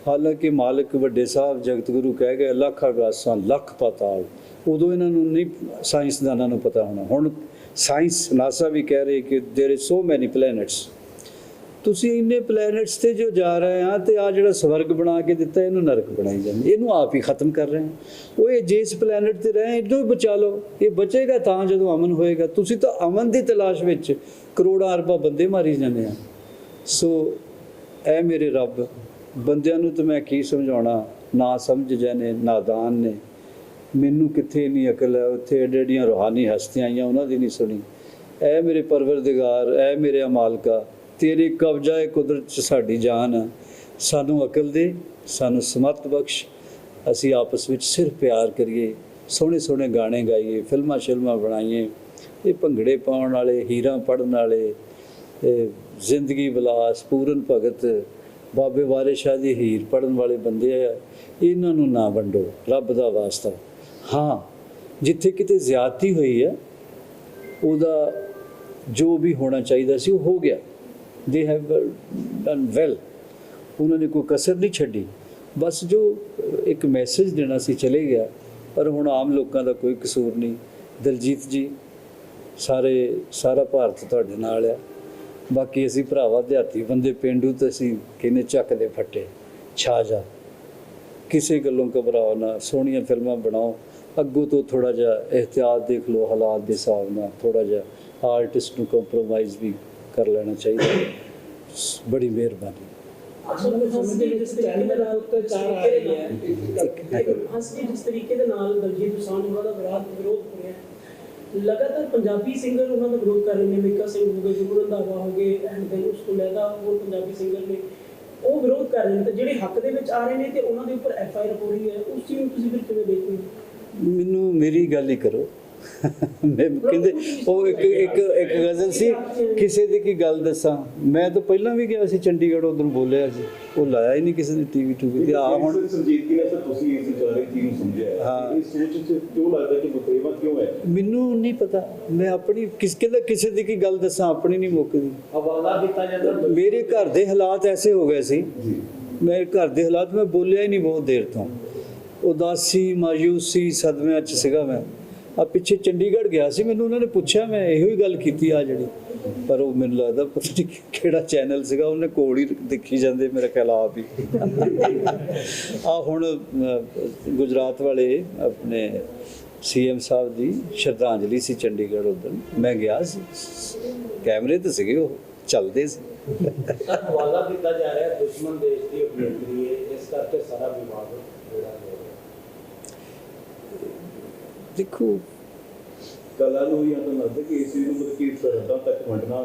Speaker 1: ਹਾਲਾਂਕਿ ਮਾਲਕ ਵੱਡੇ ਸਾਹਿਬ ਜਗਤ ਗੁਰੂ ਕਹਿ ਗਏ ਲੱਖ ਆਗਾਸਾਂ ਲੱਖ ਪਾਤਾਲ ਉਦੋਂ ਇਹਨਾਂ ਨੂੰ ਨਹੀਂ ਸਾਇੰਸਦਾਨਾਂ ਨੂੰ ਪਤਾ ਹੋਣਾ ਹੁਣ ਸਾਇੰਸ ਨਾਸਾ ਵੀ ਕਹਿ ਰਹੀ ਕਿ there is so many planets ਤੁਸੀਂ ਇੰਨੇ ਪਲੈਨਟਸ ਤੇ ਜੋ ਜਾ ਰਹੇ ਆ ਤੇ ਆ ਜਿਹੜਾ ਸਵਰਗ ਬਣਾ ਕੇ ਦਿੱਤਾ, ਇਹਨੂੰ ਨਰਕ ਬਣਾਈ ਜਾਂਦੇ ਇਹਨੂੰ ਆਪ ਹੀ ਖਤਮ ਕਰ ਰਹੇ ਆ। ਉਹ ਇਹ ਜਿਸ ਪਲੈਨਟ ਤੇ ਰਹੇ, ਇਹਨੂੰ ਹੀ ਬਚਾ ਲਓ। ਇਹ ਬਚੇਗਾ ਤਾਂ ਜਦੋਂ ਅਮਨ ਹੋਏਗਾ। ਤੁਸੀਂ ਤਾਂ ਅਮਨ ਦੀ ਤਲਾਸ਼ ਵਿੱਚ ਕਰੋੜਾਂ ਅਰਬਾਂ ਬੰਦੇ ਮਾਰੀ ਜਾਂਦੇ ਆ। ਸੋ, ਐ ਮੇਰੇ ਰੱਬ, ਬੰਦਿਆਂ ਨੂੰ ਤਾਂ ਮੈਂ ਕੀ ਸਮਝਾਉਣਾ? ਨਾ ਸਮਝ ਜਾਣੇ ਨਾਦਾਨ ਨੇ ਮੈਨੂੰ ਕਿੱਥੇ ਨਹੀਂ ਅਕਲ ਹੈ? ਉੱਥੇ ਏਡੇ ਏਡੀਆਂ ਰੂਹਾਨੀ ਹਸਤੀਆਂ ਆਈਆਂ, ਉਹਨਾਂ ਦੀ ਨਹੀਂ ਸੁਣੀ। ਐ ਮੇਰੇ ਪਰਵਰਦਿਗਾਰ, ਐ ਮੇਰੇ ਮਾਲਕਾ ਤੇਰੇ ਕਬਜ਼ਾ ਹੈ ਕੁਦਰਤ ਚ ਸਾਡੀ ਜਾਨ ਆ। ਸਾਨੂੰ ਅਕਲ ਦੇ, ਸਾਨੂੰ ਸਮਤ ਬਖਸ਼। ਅਸੀਂ ਆਪਸ ਵਿੱਚ ਸਿਰ ਪਿਆਰ ਕਰੀਏ, ਸੋਹਣੇ ਸੋਹਣੇ ਗਾਣੇ ਗਾਈਏ, ਫਿਲਮਾਂ ਸ਼ਿਲਮਾਂ ਬਣਾਈਏ, ਇਹ ਭੰਗੜੇ ਪਾਉਣ ਵਾਲੇ, ਹੀਰਾ ਪੜਨ ਵਾਲੇ ਜ਼ਿੰਦਗੀ ਵਿਲਾਸ ਪੂਰਨ ਭਗਤ, ਬਾਬੇ ਵਾਰੇ ਸ਼ਾਹ ਦੀ ਹੀਰ ਪੜਨ ਵਾਲੇ ਬੰਦੇ ਆ। ਇਹਨਾਂ ਨੂੰ ਨਾ ਵੰਡੋ, ਰੱਬ ਦਾ ਵਾਸਤਾ। ਹਾਂ, ਜਿੱਥੇ ਕਿਤੇ ਜ਼ਿਆਦਤੀ ਹੋਈ ਹੈ ਉਹਦਾ ਜੋ ਵੀ ਹੋਣਾ ਚਾਹੀਦਾ ਸੀ ਉਹ ਹੋ ਗਿਆ। ਦੇ ਹੈਵ ਡਨ ਵੈਲ ਉਹਨਾਂ ਨੇ ਕੋਈ ਕਸਰ ਨਹੀਂ ਛੱਡੀ। ਬਸ ਜੋ ਇੱਕ ਮੈਸੇਜ ਦੇਣਾ ਸੀ, ਚਲੇ ਗਿਆ। ਪਰ ਹੁਣ ਆਮ ਲੋਕਾਂ ਦਾ ਕੋਈ ਕਸੂਰ ਨਹੀਂ। ਦਲਜੀਤ ਜੀ, ਸਾਰੇ, ਸਾਰਾ ਭਾਰਤ ਤੁਹਾਡੇ ਨਾਲ ਆ। ਬਾਕੀ ਅਸੀਂ ਭਰਾਵਾ, ਦਿਹਾਤੀ ਬੰਦੇ, ਪਿੰਡੂ ਤੇ ਅਸੀਂ ਕਿਨੇ ਚੱਕਦੇ ਫੱਟੇ। ਛਾ ਜਾ। ਕਿਸੇ ਗੱਲੋਂ ਘਬਰਾਓ ਨਾ। ਸੋਹਣੀਆਂ ਫਿਲਮਾਂ ਬਣਾਓ। ਅੱਗੋਂ ਤੋਂ ਥੋੜਾ ਜਿਹਾ ਇhtiyat ਦੇਖ ਲਓ, ਹਾਲਾਤ ਦੇ ਹਿਸਾਬ ਨਾਲ ਥੋੜਾ ਜਿਹਾ ਆਰਟਿਸਟ ਨੂੰ ਕੰਪਰੋਮਾਈਜ਼ ਵੀ ਕਰ ਲੈਣਾ ਚਾਹੀਦਾ। ਸ- ਬੜੀ ਮਿਹਰਬਾਨੀ।
Speaker 2: ਸਮਝਦੇ ਜਿਸ ਤਰੀਕੇ ਦੇ ਨਾਲ ਹੈ ਦਲਜੀਤ ਦੋਸਾਂਝ ਉਹਨਾਂ ਦਾ ਵਿਰਾਧ ਵਿਰੋਧ ਹੋ ਰਿਹਾ ਹੈ ਲਗਾਤਾਰ ਪੰਜਾਬੀ ਸਿੰਗਰ ਉਹਨਾਂ ਦਾ ਵਿਰੋਧ ਕਰ ਰਹੇ ਨੇ। ਮਿੱਕਾ ਸਿੰਘ ਹੋ ਗਏ ਜੁਗਲ ਰੰਧਾਵਾ ਹੋ ਗਏ ਐਂਡ ਦੈਨ ਉਸ ਤੋਂ ਲੈਦਾ ਹੋਰ ਪੰਜਾਬੀ ਸਿੰਗਰ ਨੇ। ਉਹ ਵਿਰੋਧ ਕਰ ਰਹੇ ਨੇ ਤੇ ਜਿਹੜੇ ਹੱਕ ਦੇ ਵਿੱਚ ਆ ਰਹੇ ਨੇ ਤੇ ਉਹਨਾਂ ਦੇ ਉੱਪਰ ਐਫ ਆਈ ਆਰ ਹੋ ਰਹੀ ਹੈ। ਉਸ ਚੀਜ਼ ਨੂੰ ਤੁਸੀਂ ਫਿਰ ਕਿਵੇਂ ਦੇਖਦੇ ਹੋ?
Speaker 1: ਮੈਨੂੰ ਮੇਰੀ ਗੱਲ ਹੀ ਕਰੋ। ਮੈਂ ਕਹਿੰਦੇ ਉਹ ਇੱਕ ਇੱਕ ਇੱਕ ਗਜ਼ਲ ਸੀ ਕਿਸੇ ਦੀ ਕੀ ਗੱਲ ਦੱਸਾਂ? ਮੈਂ ਤਾਂ ਪਹਿਲਾਂ ਵੀ ਗਿਆ ਸੀ ਚੰਡੀਗੜ੍ਹ ਉਧਰ ਬੋਲਿਆ ਸੀ। ਉਹ ਲਾਇਆ ਹੀ ਨਹੀਂ ਕਿਸੇ ਨੇ ਟੀਵੀ ਟੂਵੀ ਤੇ। ਆ ਹੁਣ
Speaker 3: ਹੁਣ ਸੰਜੀਤ ਜੀ ਨੇ ਸਰ ਤੁਸੀਂ ਇਸ ਵਿਚਾਰੇ ਚੀਜ਼ ਨੂੰ ਸਮਝਿਆ। ਹੈ।
Speaker 1: ਹਾਂ।
Speaker 3: ਇਹ ਸੋਚ ਚ ਕਿਉਂ ਲੱਗਦਾ ਕਿ ਬਤੇਵਾ ਕਿਉਂ ਹੈ?
Speaker 1: ਮੈਨੂੰ ਨਹੀਂ ਪਤਾ। ਮੈਂ ਆਪਣੀ ਕਿਸ ਕਿਹਦਾ ਕਿਸੇ ਦੀ ਕੀ ਗੱਲ ਦੱਸਾਂ ਆਪਣੀ ਨਹੀਂ ਮੁੱਕਦੀ।
Speaker 2: ਹਵਾਲਾ ਦਿੱਤਾ ਜਾਂਦਾ।
Speaker 1: ਮੇਰੇ ਘਰ ਦੇ ਹਾਲਾਤ ਐਸੇ ਹੋ ਗਏ ਸੀ।
Speaker 3: ਜੀ।
Speaker 1: ਮੇਰੇ ਘਰ ਦੇ ਹਾਲਾਤ ਮੈਂ ਬੋਲਿਆ ਹੀ ਨਹੀਂ ਬਹੁਤ ਦੇਰ ਤੋਂ। ਉਦਾਸੀ ਮਾਯੂਸੀ ਸਦਮਿਆਂ ਚ ਸੀਗਾ ਮੈਂ। ਆ ਪਿੱਛੇ ਚੰਡੀਗੜ੍ਹ ਗਿਆ ਸੀ, ਮੈਨੂੰ ਉਹਨਾਂ ਨੇ ਪੁੱਛਿਆ, ਮੈਂ ਇਹੋ ਹੀ ਗੱਲ ਕੀਤੀ ਆ ਜਿਹੜੀ। ਪਰ ਉਹ ਮੈਨੂੰ ਲੱਗਦਾ ਪਤਾ ਨਹੀਂ ਕਿਹੜਾ ਚੈਨਲ ਸੀਗਾ, ਉਹਨੇ ਕੋਲ ਹੀ ਦੇਖੀ ਜਾਂਦੇ, ਮੇਰੇ ਖਿਆਲ ਆਪ ਹੀ। ਆ ਹੁਣ ਗੁਜਰਾਤ ਵਾਲੇ ਆਪਣੇ ਸੀਐਮ ਸਾਹਿਬ ਦੀ ਸ਼ਰਧਾਂਜਲੀ ਸੀ ਚੰਡੀਗੜ੍ਹ ਉਦੋਂ ਮੈਂ ਗਿਆ ਸੀ, ਕੈਮਰੇ ਤੇ ਸੀਗੇ ਉਹ, ਚੱਲਦੇ ਸੀ।
Speaker 4: ਸਰ ਹਵਾਲਾ ਦਿੱਤਾ ਜਾ ਰਿਹਾ, ਦੁਸ਼ਮਣ ਦੇਸ਼ ਦੀ ਅਭਿਨੇਤਰੀ ਹੈ, ਇਸ ਕਰਕੇ ਸਾਰਾ ਵਿਵਾਦ ਜਿਹੜਾ ਹੋ ਰਿਹਾ
Speaker 1: ਦੇਖੋ।
Speaker 3: ਕਲਾ ਨੂੰ ਜਾਂ ਤਾਂ ਲੱਗਦਾ ਕਿ ਇਸ ਨੂੰ ਮਤਲਬ ਕਿ ਸਰਹੱਦਾਂ ਤੱਕ ਵੰਡਣਾ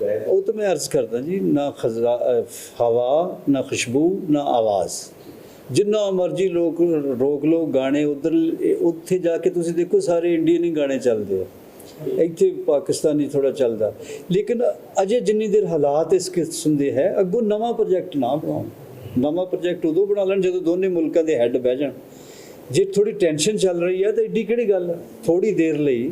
Speaker 3: ਜਾਇਜ਼।
Speaker 1: ਉਹ ਤਾਂ ਮੈਂ ਅਰਜ਼ ਕਰਦਾ ਜੀ ਨਾ ਖਜ਼ਰਾ ਹਵਾ ਨਾ ਖੁਸ਼ਬੂ ਨਾ ਆਵਾਜ਼। ਜਿੰਨਾ ਮਰਜ਼ੀ ਲੋਕ ਰੋਕ ਲੋ ਗਾਣੇ ਉਧਰ ਉੱਥੇ ਜਾ ਕੇ ਤੁਸੀਂ ਦੇਖੋ ਸਾਰੇ ਇੰਡੀਅਨ ਹੀ ਗਾਣੇ ਚੱਲਦੇ ਆ। ਇੱਥੇ ਪਾਕਿਸਤਾਨੀ ਥੋੜਾ ਚੱਲਦਾ। ਲੇਕਿਨ ਅਜੇ ਜਿੰਨੀ ਦੇਰ ਹਾਲਾਤ ਇਸ ਕਿਸਮ ਦੇ ਹੈ ਅੱਗੋਂ ਨਵਾਂ ਪ੍ਰੋਜੈਕਟ ਨਾ ਬਣਾਉਣ। ਨਵਾਂ ਪ੍ਰੋਜੈਕਟ ਉਦੋਂ ਬਣਾ ਲੈਣ ਜਦੋਂ ਦੋਨੇ ਮੁਲਕਾਂ ਦੇ ਹੈੱਡ ਬਹਿ ਜਾਣ। ਜੇ ਥੋੜੀ ਟੈਨਸ਼ਨ ਚੱਲ ਰਹੀ ਹੈ ਤਾਂ ਏਡੀ ਕਿਹੜੀ ਗੱਲ ਹੈ ਥੋੜੀ ਦੇਰ ਲਈ।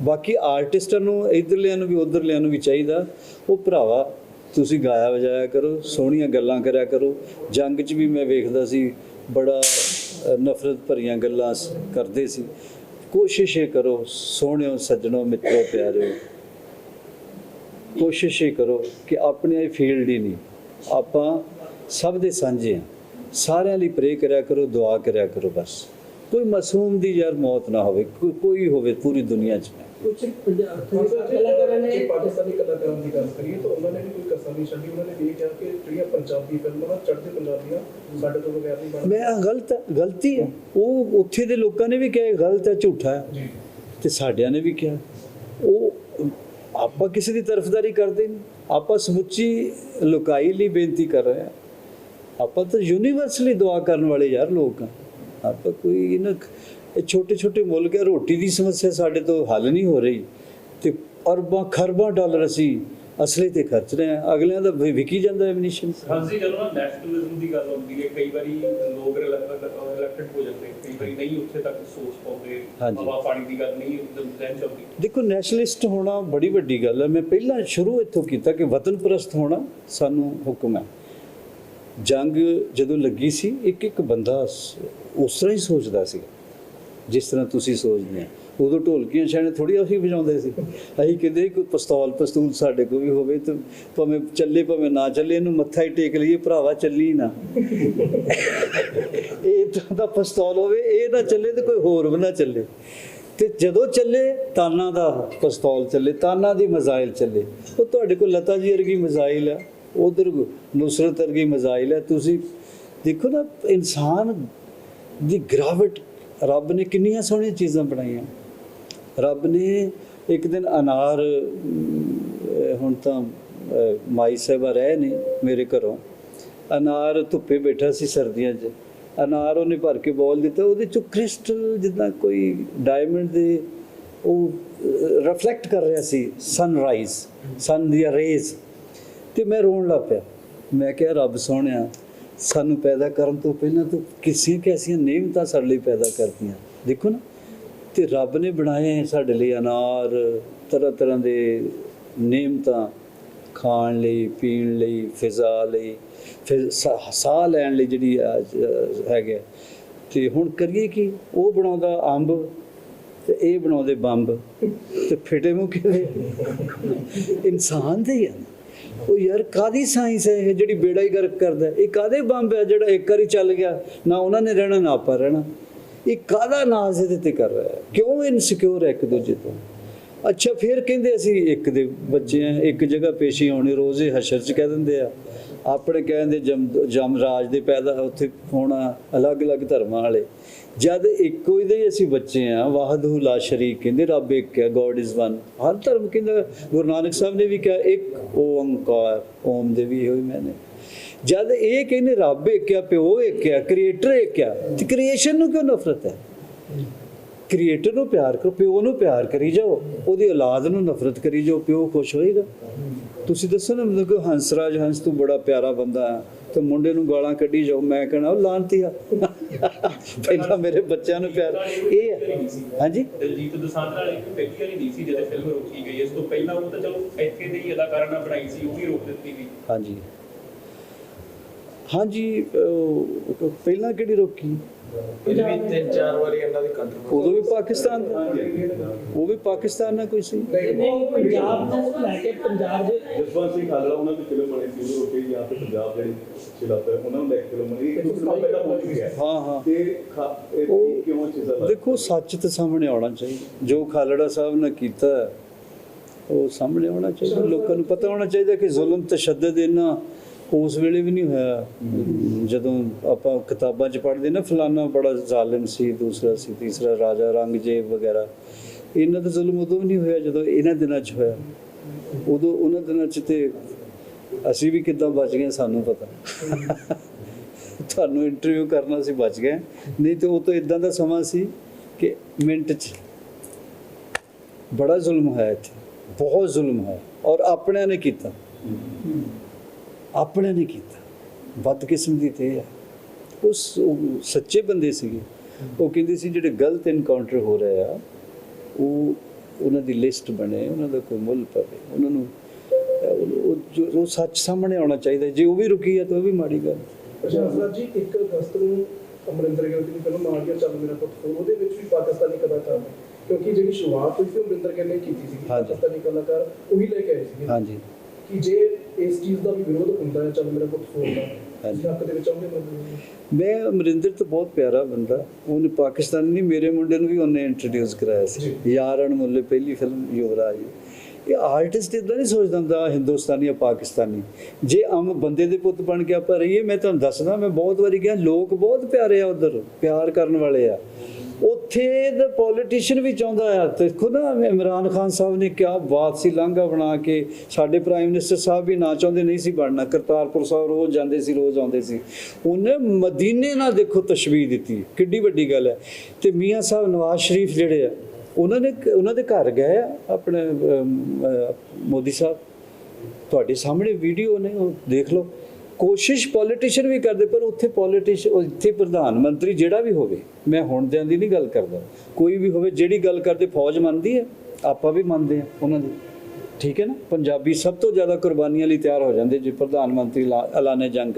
Speaker 1: ਬਾਕੀ ਆਰਟਿਸਟਾਂ ਨੂੰ, ਇਧਰਲਿਆਂ ਨੂੰ ਵੀ, ਉਧਰਲਿਆਂ ਨੂੰ ਵੀ ਚਾਹੀਦਾ। ਉਹ ਭਰਾਵਾ, ਤੁਸੀਂ ਗਾਇਆ ਵਜਾਇਆ ਕਰੋ, ਸੋਹਣੀਆਂ ਗੱਲਾਂ ਕਰਿਆ ਕਰੋ। ਜੰਗ 'ਚ ਵੀ ਮੈਂ ਵੇਖਦਾ ਸੀ, ਬੜਾ ਨਫ਼ਰਤ ਭਰੀਆਂ ਗੱਲਾਂ ਕਰਦੇ ਸੀ। ਕੋਸ਼ਿਸ਼ ਇਹ ਕਰੋ, ਸੋਹਣਿਓ, ਸੱਜਣੋ, ਮਿੱਤਰੋ, ਪਿਆਰਿਓ। ਕੋਸ਼ਿਸ਼ ਇਹ ਕਰੋ ਕਿ ਆਪਣੇ ਫੀਲਡ ਹੀ ਨਹੀਂ। ਆਪਾਂ ਸਭ ਦੇ ਸਾਂਝੇ ਹਾਂ ਸਾਰਿਆਂ ਲਈ ਪ੍ਰੇ ਕਰਿਆ ਕਰੋ ਦੁਆ ਕਰਿਆ ਕਰੋ ਬਸ। ਕੋਈ ਮਾਸੂਮ ਦੀ ਯਾਰ ਮੌਤ ਨਾ ਹੋਵੇ ਕੋਈ- ਹੋਵੇ ਪੂਰੀ ਦੁਨੀਆ 'ਚ
Speaker 2: ਕੁਝ ਪੰਜਾਬ ਕਲਾਕਾਰਾਂ ਨੇ।
Speaker 5: ਪਾਕਿਸਤਾਨੀ ਕਲਾਕਾਰਾਂ ਦੀ ਗੱਲ ਕਰੀਏ ਤਾਂ ਉਹਨਾਂ ਨੇ ਵੀ ਕੋਈ ਕਸਰ ਨਹੀਂ ਛੱਡੀ ਉਹਨਾਂ ਨੇ ਇਹ ਕਿਹਾ ਕਿ ਜਿਹੜੀਆਂ ਪੰਜਾਬੀ ਫਿਲਮਾਂ ਚੜ੍ਹਦੇ ਪੰਜਾਬੀਆਂ ਸਾਡੇ ਤੋਂ ਬਗੈਰ ਨਹੀਂ ਬਣਦੀਆਂ।
Speaker 1: ਮੈਂ ਗਲਤ ਹੈ ਗਲਤੀ ਹੈ। ਉਹ ਉੱਥੇ ਦੇ ਲੋਕਾਂ ਨੇ ਵੀ ਕਿਹਾ ਗਲਤ ਹੈ ਝੂਠਾ ਹੈ। ਤੇ ਸਾਡਿਆਂ ਨੇ ਵੀ ਕਿਹਾ। ਉਹ ਆਪਾਂ ਕਿਸੇ ਦੀ ਤਰਫਦਾਰੀ ਕਰਦੇ ਨਹੀਂ। ਆਪਾਂ ਸਮੁੱਚੀ ਲੁਕਾਈ ਲਈ ਬੇਨਤੀ ਕਰ ਰਹੇ ਹਾਂ। ਆਪਾਂ ਤਾਂ ਯੂਨੀਵਰਸਲੀ ਦੁਆ ਕਰਨ ਵਾਲੇ ਯਾਰ ਲੋਕ ਆ। ਆਪਾਂ ਕੋਈ ਇਹਨਾਂ ਇਹ ਛੋਟੇ ਛੋਟੇ ਮੁਲਕ ਹੈ ਰੋਟੀ ਦੀ ਸਮੱਸਿਆ ਸਾਡੇ ਤੋਂ ਹੱਲ ਨਹੀਂ ਹੋ ਰਹੀ। ਤੇ ਅਰਬਾਂ ਖਰਬਾਂ ਡਾਲਰ ਅਸੀਂ ਅਸਲੇ ਤੇ ਖਰਚ ਰਹੇ ਆ ਅਗਲਿਆਂ ਦਾ ਵਿਕੀ ਜਾਂਦਾ ਐਮਨੀਸ਼ਨ
Speaker 5: ਹਾਂਜੀ ਜਦੋਂ ਨਾ ਨੈਸ਼ਨਲਿਜ਼ਮ ਦੀ ਗੱਲ ਆਉਂਦੀ ਹੈ ਕਈ ਵਾਰੀ ਲੋਕ ਰਿਲੈਕਟਡ ਹੋ ਜਾਂਦੇ ਕਈ ਵਾਰੀ ਨਹੀਂ ਉੱਥੇ ਤੱਕ ਸੋਚ ਪਾਉਂਦੇ। ਹਵਾ ਪਾਣੀ ਦੀ ਗੱਲ ਨਹੀਂ ਜ਼ਹਿਨ ਚ ਆਉਂਦੀ
Speaker 1: ਦੇਖੋ ਨੈਸ਼ਨਲਿਸਟ ਹੋਣਾ ਬੜੀ ਵੱਡੀ ਗੱਲ ਹੈ। ਮੈਂ ਪਹਿਲਾਂ ਸ਼ੁਰੂ ਇੱਥੋਂ ਕੀਤਾ ਕਿ ਵਤਨ ਪ੍ਰਸਤ ਹੋਣਾ ਸਾਨੂੰ ਹੁਕਮ ਹੈ। ਜੰਗ ਜਦੋਂ ਲੱਗੀ ਸੀ, ਇੱਕ ਇੱਕ ਬੰਦਾ ਉਸ ਤਰ੍ਹਾਂ ਹੀ ਸੋਚਦਾ ਸੀ, ਜਿਸ ਤਰ੍ਹਾਂ ਤੁਸੀਂ ਸੋਚਦੇ ਆ। ਉਦੋਂ ਢੋਲਕੀਆਂ ਛਾਣੇ ਥੋੜੀ ਅਸੀਂ ਵਜਾਉਂਦੇ ਸੀ। ਅਸੀਂ ਕਹਿੰਦੇ ਕੋਈ ਪਿਸਤੌਲ, ਪਸਤੂਲ ਸਾਡੇ ਕੋਲ ਵੀ ਹੋਵੇ ਤੇ ਭਾਵੇਂ ਚੱਲੇ, ਭਾਵੇਂ ਨਾ ਚੱਲੇ, ਇਹਨੂੰ ਮੱਥਾ ਹੀ ਟੇਕ ਲਈਏ, ਭਰਾਵਾ ਚੱਲੀ ਨਾ। ਇਹ ਤਾਂ ਦਾ ਪਿਸਤੌਲ ਹੋਵੇ, ਇਹ ਨਾ ਚੱਲੇ ਤੇ ਕੋਈ ਹੋਰ ਵੀ ਨਾ ਚੱਲੇ। ਤੇ ਜਦੋਂ ਚੱਲੇ, ਤਾਨਾ ਦਾ ਪਿਸਤੌਲ ਚੱਲੇ, ਤਾਨਾ ਦੀ ਮਜ਼ਾਇਲ ਚੱਲੇ। ਉਹ ਤੁਹਾਡੇ ਕੋਲ ਲਤਾ ਜੀ ਵਰਗੀ ਮਜ਼ਾਇਲ ਆ। ਉਧਰ ਨੁਸਰਤ ਵਰਗੀ ਮਜ਼ਾਇਲ ਹੈ। ਤੁਸੀਂ ਦੇਖੋ ਨਾ, ਇਨਸਾਨ ਦੀ ਗ੍ਰਾਵਿਟ, ਰੱਬ ਨੇ ਕਿੰਨੀਆਂ ਸੋਹਣੀਆਂ ਚੀਜ਼ਾਂ ਬਣਾਈਆਂ। ਰੱਬ ਨੇ ਇੱਕ ਦਿਨ ਅਨਾਰ ਹੁਣ ਤਾਂ ਮਾਈ ਸਾਹਿਬਾ ਰਹੇ ਨੇ ਮੇਰੇ ਘਰੋਂ। ਅਨਾਰ ਧੁੱਪੇ ਬੈਠਾ ਸੀ ਸਰਦੀਆਂ 'ਚ। ਅਨਾਰ ਉਹਨੇ ਭਰ ਕੇ ਬੋਲ ਦਿੱਤਾ। ਉਹਦੇ ਚੋਂ ਕ੍ਰਿਸਟਲ ਜਿੱਦਾਂ ਕੋਈ ਡਾਇਮੰਡ ਦੇ ਉਹ ਰਿਫਲੈਕਟ ਕਰ ਰਿਹਾ ਸੀ ਸਨਰਾਈਜ਼ ਸਨ ਦੀਆਂ ਰੇਜ਼ ਤੇ ਮੈਂ ਰੋਣ ਲੱਗ ਪਿਆ। ਮੈਂ ਕਿਹਾ ਰੱਬ ਸੋਹਣਿਆ ਸਾਨੂੰ ਪੈਦਾ ਕਰਨ ਤੋਂ ਪਹਿਲਾਂ ਤੂੰ ਕਿਸੀਆਂ ਕੈਸੀਆਂ ਨੇਮਤਾਂ ਸਾਡੇ ਲਈ ਪੈਦਾ ਕਰਤੀਆਂ। ਦੇਖੋ ਨਾ ਤੇ ਰੱਬ ਨੇ ਬਣਾਏ ਸਾਡੇ ਲਈ ਅਨਾਰ ਤਰ੍ਹਾਂ ਤਰ੍ਹਾਂ ਦੇ ਨੇਮਤਾਂ ਖਾਣ ਲਈ ਪੀਣ ਲਈ ਫਿਜ਼ਾ ਲਈ ਫਿਰ ਸਾਹ ਲੈਣ ਲਈ ਜਿਹੜੀ ਆ, ਅ, ਹੈਗੇ ਤੇ ਹੁਣ ਕਰੀਏ ਕੀ? ਉਹ ਬਣਾਉਂਦਾ ਅੰਬ ਤੇ ਇਹ ਬਣਾਉਂਦੇ ਬੰਬ। ਤੇ ਫਿਟੇ ਮੂੰਹ ਕਿਵੇਂ? ਇਨਸਾਨ ਦੇ ਹੀ ਆ ਨਾ। ਉਹ ਯਾਰ ਕਾਦੀ ਸਾਇੰਸ ਹੈ ਇਹ ਜਿਹੜੀ ਬੇੜਾ ਹੀ ਗਰਕ ਕਰਦਾ ਇਹ ਕਾਦੇ ਬੰਬ ਹੈ ਜਿਹੜਾ ਇੱਕ ਵਾਰੀ ਚੱਲ ਗਿਆ? ਨਾ ਉਹਨਾਂ ਨੇ ਰਹਿਣਾ, ਨਾ ਆਪਾਂ ਰਹਿਣਾ। ਇਹ ਕਾਦਾ ਨਾਜ਼ ਇਹਦੇ ਤੇ ਕਰ ਰਿਹਾ ਕਿਉਂ ਇਨਸਿਕਿਉਰ ਹੈ ਇੱਕ ਦੂਜੇ ਤੋਂ? ਅੱਛਾ, ਫਿਰ ਕਹਿੰਦੇ ਅਸੀਂ ਇੱਕ ਦੇ ਬੱਚੇ ਆ ਇੱਕ ਜਗ੍ਹਾ ਪੇਸ਼ੀ ਆਉਣੀ, ਰੋਜ਼ੇ ਹਸ਼ਰ ਚ ਕਹਿ ਦਿੰਦੇ ਆ। ਆਪਣੇ ਕਹਿੰਦੇ ਜਮ ਜਮ ਰਾਜ ਦੇ ਪੈਦਾ ਉੱਥੇ ਹੋਣਾ ਅਲੱਗ-ਅਲੱਗ ਧਰਮਾਂ ਵਾਲੇ। ਜਦ ਇੱਕੋ ਹੀ ਦੇ ਅਸੀਂ ਬੱਚੇ ਆ ਵਾਹਦਹੁ ਲਾ ਸ਼ਰੀਕ ਕਹਿੰਦੇ, ਰੱਬ ਇੱਕ ਹੈ ਗੋਡ ਇਜ਼ ਵਨ ਹਰ ਧਰਮ ਕਹਿੰਦਾ, ਗੁਰੂ ਨਾਨਕ ਸਾਹਿਬ ਨੇ ਵੀ ਕਿਹਾ, ਇੱਕ ਓੰਕਾਰ, ਓਮ ਦੇ ਵੀ ਇਹੋ ਮੈਨੇ ਜਦ ਇਹ ਕਹਿੰਦੇ, ਰੱਬ ਇੱਕ ਆ ਪਿਓ ਇੱਕ ਆ ਕ੍ਰੀਏਟਰ ਇੱਕ ਆ ਤੇ ਕ੍ਰੀਏਸ਼ਨ ਨੂੰ ਕਿਉਂ ਨਫ਼ਰਤ ਹੈ? ਕ੍ਰੀਏਟਰ ਨੂੰ ਪਿਆਰ ਕਰੋ, ਪਿਓ ਨੂੰ ਪਿਆਰ ਕਰੀ ਜਾਓ, ਉਹਦੀ ਔਲਾਦ ਨੂੰ ਨਫ਼ਰਤ ਕਰੀ ਜਾਓ, ਪਿਓ ਖੁਸ਼ ਹੋਏਗਾ। ਤੁਸੀਂ ਦੱਸੋ ਨਾ ਮਤਲਬ ਕਿ ਹੰਸਰਾਜ ਹੰਸ ਤੂੰ ਬੜਾ ਪਿਆਰਾ ਬੰਦਾ ਹੈ। ਤੇ ਮੁੰਡੇ ਨੂੰ ਗਾਲਾਂ ਕੱਢੀ ਜਾਓ ਮੈਂ ਕਹਣਾ ਉਹ ਲਾਂਤੀ ਆ। ਪਹਿਲਾਂ ਮੇਰੇ ਬੱਚਿਆਂ ਨੂੰ ਪਿਆਰ। ਇਹ ਹੈ। ਹਾਂਜੀ?
Speaker 5: ਦਲਜੀਤ ਦੋਸਾਂਝ ਨਾਲ ਇੱਕ ਵਾਲੀ ਨਹੀਂ ਸੀ ਜਦੋਂ ਫਿਲਮ ਰੋਕੀ ਗਈ। ਇਸ ਤੋਂ ਪਹਿਲਾਂ ਉਹ ਤਾਂ ਚਲੋ ਇੱਥੇ ਦੇ ਹੀ ਅਦਾਕਾਰਾਂ ਨਾਲ ਬਣਾਈ ਸੀ ਉਹ ਵੀ ਰੋਕ ਦਿੱਤੀ ਗਈ
Speaker 1: ਹਾਂਜੀ। ਹਾਂਜੀ ਪਹਿਲਾਂ ਕਿਹੜੀ ਰੋਕੀ?
Speaker 4: ਫਿਰ ਵੀ ਤਿੰਨ ਚਾਰ ਵਾਰੀ ਇਹਨਾਂ ਦੀ ਕੰਟਰੋਲ
Speaker 1: ਉਦੋਂ ਵੀ ਪਾਕਿਸਤਾਨ ਉਹ ਵੀ ਪਾਕਿਸਤਾਨ ਨਾਲ ਕੋਈ ਸੀ?
Speaker 2: ਨਹੀਂ ਪੰਜਾਬ ਨੂੰ ਲੈ ਕੇ ਪੰਜਾਬ ਦੇ
Speaker 3: ਜਸਵੰਤ ਸਿੰਘ ਹਾਲੜਾ ਉਹਨਾਂ ਦੀ ਫਿਲਮ ਬਣੀ ਸੀ ਉਹ ਰੋਕੇ ਜਾਂ ਤੇ ਪੰਜਾਬ ਜਿਹੜੀ ਸ਼ਿਲਾਪ ਹੈ ਉਹਨਾਂ ਨੂੰ ਲੈ ਕੇ ਫਿਲਮ ਬਣੀ ਇੱਕ ਫਿਲਮ ਪਹਿਲਾਂ ਪਹੁੰਚ ਗਿਆ
Speaker 1: ਹਾਂ। ਹਾਂ
Speaker 3: ਤੇ ਖਾ- ਇਹ
Speaker 1: ਉਹ-
Speaker 3: ਕਿਉਂ ਚੀਜ਼ਾਂ ਦਾ
Speaker 1: ਦੇਖੋ ਸੱਚ ਤੇ ਸਾਹਮਣੇ ਆਉਣਾ ਚਾਹੀਦਾ। ਜੋ ਖਾਲੜਾ ਸਾਹਿਬ ਨੇ ਕੀਤਾ ਉਹ ਸਾਹਮਣੇ ਆਉਣਾ ਚਾਹੀਦਾ। ਲੋਕਾਂ ਨੂੰ ਪਤਾ ਹੋਣਾ ਚਾਹੀਦਾ ਕਿ ਜ਼ੁਲਮ ਤਸ਼ੱਦਦ ਇਹਨਾਂ ਉਸ ਵੇਲੇ ਵੀ ਨਹੀਂ ਹੋਇਆ। ਜਦੋਂ ਆਪਾਂ ਕਿਤਾਬਾਂ 'ਚ ਪੜ੍ਹਦੇ ਨਾ, ਫਲਾਨਾ ਬੜਾ ਜ਼ਾਲਿਮ ਸੀ, ਦੂਸਰਾ ਸੀ, ਤੀਸਰਾ ਰਾਜਾ, ਰੰਗਜੇਬ ਵਗੈਰਾ। ਇਹਨਾਂ ਦਾ ਜ਼ੁਲਮ ਉਦੋਂ ਵੀ ਨਹੀਂ ਹੋਇਆ ਜਦੋਂ ਇਹਨਾਂ ਦਿਨਾਂ 'ਚ ਹੋਇਆ। ਉਦੋਂ ਉਹਨਾਂ ਦਿਨਾਂ 'ਚ ਤੇ ਅਸੀਂ ਵੀ ਕਿੱਦਾਂ ਬਚ ਗਏ, ਸਾਨੂੰ ਪਤਾ। ਤੁਹਾਨੂੰ ਇੰਟਰਵਿਊ ਕਰਨਾ ਸੀ ਬਚ ਗਏ। ਨਹੀਂ ਤੇ ਉਹ ਤਾਂ ਇਦਾਂ ਦਾ ਸਮਾਂ ਸੀ ਕਿ ਮਿੰਟ 'ਚ ਬੜਾ ਜ਼ੁਲਮ ਹੋਇਆ ਇੱਥੇ। ਬਹੁਤ ਜ਼ੁਲਮ ਹੋਇਆ। ਔਰ ਆਪਣਿਆਂ ਨੇ ਕੀਤਾ। ਆਪਣਿਆਂ ਨੇ ਕੀਤਾ। ਬਦਕਿਸਮਤੀ ਤੇ ਇਹ ਹੈ। ਉਸ ਸੱਚੇ ਬੰਦੇ ਸੀਗੇ। ਉਹ ਕਹਿੰਦੇ ਸੀ ਜਿਹੜੇ ਗਲਤ ਇਨਕਾਊਂਟਰ ਹੋ ਰਹੇ ਆ ਉਹ ਉਹਨਾਂ ਦੀ ਲਿਸਟ ਬਣੇ ਉਹਨਾਂ ਦਾ ਕੋਈ ਮੁੱਲ ਪਵੇ। ਉਹਨਾਂ ਨੂੰ ਉਹ- ਸੱਚ ਸਾਹਮਣੇ ਆਉਣਾ ਚਾਹੀਦਾ ਜੇ ਉਹ ਵੀ ਰੁਕੀ ਹੈ ਤਾਂ ਉਹ ਵੀ ਮਾੜੀ ਗੱਲ।
Speaker 5: ਅੱਛਾ ਅਸਰਤ ਜੀ 1 ਅਗਸਤ ਨੂੰ ਅਮਰਿੰਦਰ ਗਿੱਲ ਦੀ ਫਿਲਮ ਆ ਗਿਆ ਚੱਲ ਮੇਰਾ ਪੁੱਤ ਉਹਦੇ ਵਿੱਚ ਵੀ ਪਾਕਿਸਤਾਨੀ ਕਲਾਕਾਰ ਨੇ। ਕਿਉਂਕਿ ਜਿਹੜੀ ਸ਼ੁਰੂਆਤ ਹੋਈ ਸੀ ਉਹ ਅਮਰਿੰਦਰ ਗਿੱਲ ਨੇ ਕੀਤੀ ਸੀ। ਪਾਕਿਸਤਾਨੀ ਕਲਾਕਾਰ ਉਹੀ ਲੈ ਕੇ ਆਏ ਸੀ
Speaker 1: ਹਾਂਜੀ।
Speaker 5: ਕਿ ਜੇ ਇਸ ਚੀਜ਼ ਦਾ ਵੀ ਵਿਰੋਧ ਹੁੰਦਾ ਹੈ ਚੱਲ ਮੇਰਾ ਪੁੱਤ ਫੋਨ ਦਾ
Speaker 1: ਹਾਂਜੀ।
Speaker 5: ਇਸ ਹੱਕ ਦੇ ਵਿੱਚ ਆਉਂਦੇ ਮਤਲਬ
Speaker 1: ਮੈਂ ਅਮਰਿੰਦਰ ਤਾਂ ਬਹੁਤ ਪਿਆਰਾ ਬੰਦਾ। ਉਹਨੇ ਪਾਕਿਸਤਾਨੀ ਨਹੀਂ ਮੇਰੇ ਮੁੰਡੇ ਨੂੰ ਵੀ ਉਹਨੇ ਇੰਟਰੋਡਿਊਸ ਕਰਾਇਆ ਸੀ। ਯਾਰਨ ਮੁੱਲੇ ਪਹਿਲੀ ਫਿਲਮ ਯੁਵਰਾਜ ਇਹ ਆਰਟਿਸਟ ਇਦਾਂ ਨਹੀਂ ਸੋਚਦਾ ਹੁੰਦਾ ਹਿੰਦੁਸਤਾਨੀ ਜਾਂ ਪਾਕਿਸਤਾਨੀ। ਜੇ ਆਮ ਬੰਦੇ ਦੇ ਪੁੱਤ ਬਣ ਕੇ ਆਪਾਂ ਰਹੀਏ ਮੈਂ ਤੁਹਾਨੂੰ ਦੱਸਦਾ ਮੈਂ ਬਹੁਤ ਵਾਰੀ ਕਿਹਾ ਲੋਕ ਬਹੁਤ ਪਿਆਰੇ ਆ ਉਧਰ ਪਿਆਰ ਕਰਨ ਵਾਲੇ ਆ। ਉੱਥੇ ਦਾ ਪੋਲੀਟੀਸ਼ੀਅਨ ਵੀ ਚਾਹੁੰਦਾ ਆ। ਦੇਖੋ ਨਾ ਇਮਰਾਨ ਖਾਨ ਸਾਹਿਬ ਨੇ ਕਿਹਾ ਬਾਤ ਸੀ ਲਾਂਘਾ ਬਣਾ ਕੇ ਸਾਡੇ ਪ੍ਰਾਈਮ ਮਿਨਿਸਟਰ ਸਾਹਿਬ ਵੀ ਨਾ ਚਾਹੁੰਦੇ, ਨਹੀਂ ਸੀ ਬਣਨਾ। ਕਰਤਾਰਪੁਰ ਸਾਹਿਬ ਰੋਜ਼ ਜਾਂਦੇ ਸੀ, ਰੋਜ਼ ਆਉਂਦੇ ਸੀ। ਉਹਨੇ ਮਦੀਨੇ ਨਾਲ ਦੇਖੋ ਤਸ਼ਬੀਹ ਦਿੱਤੀ। ਕਿੱਡੀ ਵੱਡੀ ਗੱਲ ਹੈ। ਤੇ ਮੀਆਂ ਸਾਹਿਬ ਨਵਾਜ਼ ਸ਼ਰੀਫ ਜਿਹੜੇ ਆ, ਉਹਨਾਂ ਨੇ ਉਹਨਾਂ ਦੇ ਘਰ ਗਏ ਆ ਆਪਣੇ ਮੋਦੀ ਸਾਹਿਬ। ਤੁਹਾਡੇ ਸਾਹਮਣੇ ਵੀਡੀਓ ਨੇ, ਉਹ ਦੇਖ ਲਓ। ਕੋਸ਼ਿਸ਼ ਪੋਲੀਟੀਸ਼ੀਅਨ ਵੀ ਕਰਦੇ, ਪਰ ਉੱਥੇ ਪੋਲੀਟੀਸ਼ੀਅਨ ਉੱਥੇ ਪ੍ਰਧਾਨ ਮੰਤਰੀ ਜਿਹੜਾ ਵੀ ਹੋਵੇ, ਮੈਂ ਹੁਣ ਦਿਆਂ ਦੀ ਨਹੀਂ ਗੱਲ ਕਰਦਾ। ਕੋਈ ਵੀ ਹੋਵੇ, ਜਿਹੜੀ ਗੱਲ ਕਰਦੇ, ਫੌਜ ਮੰਨਦੀ ਹੈ, ਆਪਾਂ ਵੀ ਮੰਨਦੇ ਆ ਉਹਨਾਂ ਦੀ। ਠੀਕ ਹੈ ਨਾ? ਪੰਜਾਬੀ ਸਭ ਤੋਂ ਜ਼ਿਆਦਾ ਕੁਰਬਾਨੀਆਂ ਲਈ ਤਿਆਰ ਹੋ ਜਾਂਦੇ ਜੇ, ਪ੍ਰਧਾਨ ਮੰਤਰੀ ਲਾ- ਐਲਾਨੇ ਜੰਗ।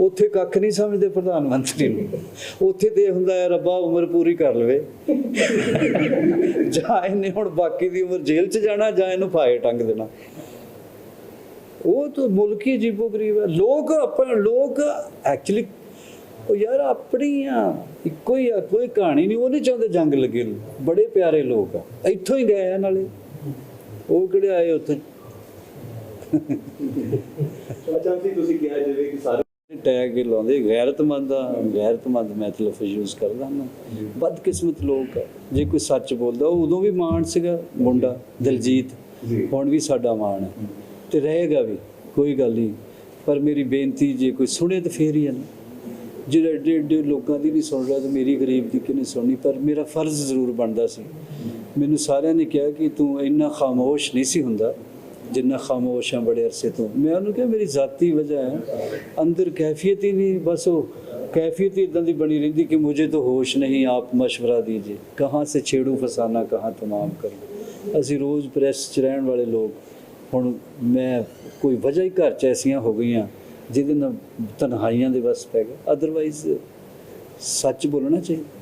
Speaker 1: ਉੱਥੇ ਕੱਖ ਨਹੀਂ ਸਮਝਦੇ ਪ੍ਰਧਾਨ ਮੰਤਰੀ ਨੂੰ। ਉੱਥੇ ਤੇ ਇਹ ਹੁੰਦਾ ਹੈ, ਰੱਬਾ ਉਮਰ ਪੂਰੀ ਕਰ ਲਵੇ। ਜਾਂ ਇਹਨੇ ਹੁਣ ਬਾਕੀ ਦੀ ਉਮਰ ਜੇਲ੍ਹ 'ਚ ਜਾਣਾ ਜਾਂ ਇਹਨੂੰ ਫਾਹੇ ਟੰਗ ਦੇਣਾ। ਉਹ ਤਾਂ ਮੁਲਕੀ ਜੀਬੋ ਗਰੀਬ ਹੈ। ਲੋਕ ਆਪਣਾ ਲੋਕ ਐਕਚੁਅਲੀ ਉਹ ਯਾਰ ਆਪਣੀ ਆ ਇੱਕੋ ਹੀ ਆ ਕੋਈ ਕਹਾਣੀ ਨਹੀਂ ਉਹ ਨਹੀਂ ਚਾਹੁੰਦੇ ਜੰਗ ਲੱਗੇ ਬੜੇ ਪਿਆਰੇ ਲੋਕ ਆ। ਇੱਥੋਂ ਹੀ ਗਏ ਆ ਨਾਲੇ। ਉਹ ਕਿਹੜੇ ਆਏ ਉੱਥੇ?
Speaker 3: ਅੱਛਾ ਜੀ ਤੁਸੀਂ ਕਿਹਾ ਜਿਵੇਂ ਕਿ ਸਾਰੇ
Speaker 1: ਟੈਗ ਹੀ ਲਾਉਂਦੇ ਗੈਰਤਮੰਦ ਆ ਗੈਰਤਮੰਦ ਮੈਂ ਤਾਂ ਲਫ਼ਜ਼ ਯੂਜ਼ ਕਰਦਾ ਹਾਂ ਬਦਕਿਸਮਤ ਲੋਕ ਆ। ਜੇ ਕੋਈ ਸੱਚ ਬੋਲਦਾ ਉਹ ਉਦੋਂ ਵੀ ਮਾਣ ਸੀਗਾ ਮੁੰਡਾ ਦਲਜੀਤ। ਹੁਣ ਵੀ ਸਾਡਾ ਮਾਣ ਹੈ। ਤੇ ਰਹੇਗਾ ਵੀ, ਕੋਈ ਗੱਲ ਨਹੀਂ। ਪਰ ਮੇਰੀ ਬੇਨਤੀ, ਜੇ ਕੋਈ ਸੁਣੇ ਤਾਂ ਫੇਰ ਹੀ ਹੈ ਨਾ। ਜਿਹੜਾ ਡੇਢ ਲੋਕਾਂ ਦੀ ਨਹੀਂ ਸੁਣ ਰਿਹਾ ਤੇ ਮੇਰੀ ਗਰੀਬ ਦੀ ਕਿਨੇ ਸੁਣਨੀ, ਪਰ ਮੇਰਾ ਫਰਜ਼ ਜ਼ਰੂਰ ਬਣਦਾ ਸੀ। ਮੈਨੂੰ ਸਾਰਿਆਂ ਨੇ ਕਿਹਾ ਕਿ ਤੂੰ ਇੰਨਾ ਖਾਮੋਸ਼ ਨਹੀਂ ਸੀ ਹੁੰਦਾ, ਜਿੰਨਾ ਖਾਮੋਸ਼ ਆ ਬੜੇ ਅਰਸੇ ਤੋਂ। ਮੈਂ ਉਹਨੂੰ ਕਿਹਾ, ਮੇਰੀ ਜ਼ਾਤੀ ਵਜ੍ਹਾ ਹੈ। ਅੰਦਰ ਕੈਫੀਅਤ ਹੀ ਨਹੀਂ, ਬਸ ਉਹ ਕੈਫੀਅਤ ਹੀ ਇਦਾਂ ਦੀ ਬਣੀ ਰਹਿੰਦੀ ਕਿ ਮੁਝੇ ਤਾਂ ਹੋਸ਼ ਨਹੀਂ, ਆਪ مشورہ ਦੀਜੇ। ਕਹਾਂ ਸੇ ਛੇੜੂ ਫਸਾਨਾ, ਕਹਾਂ ਤਮਾਮ ਕਰੋ। ਅਸੀਂ ਰੋਜ਼ ਪ੍ਰੈਸ 'ਚ ਰਹਿਣ ਵਾਲੇ ਲੋਕ ਹੁਣ ਮੈਂ ਕੋਈ ਵਜ੍ਹਾ ਹੀ ਘਰ 'ਚ ਐਸੀਆਂ ਹੋ ਗਈਆਂ ਜਿਹਦੇ ਨਾਲ ਤਨਹਾਈਆਂ ਦੇ ਵਸ ਪੈ ਗਏ। ਅਦਰਵਾਈਜ਼ ਸੱਚ ਬੋਲਣਾ ਚਾਹੀਦਾ।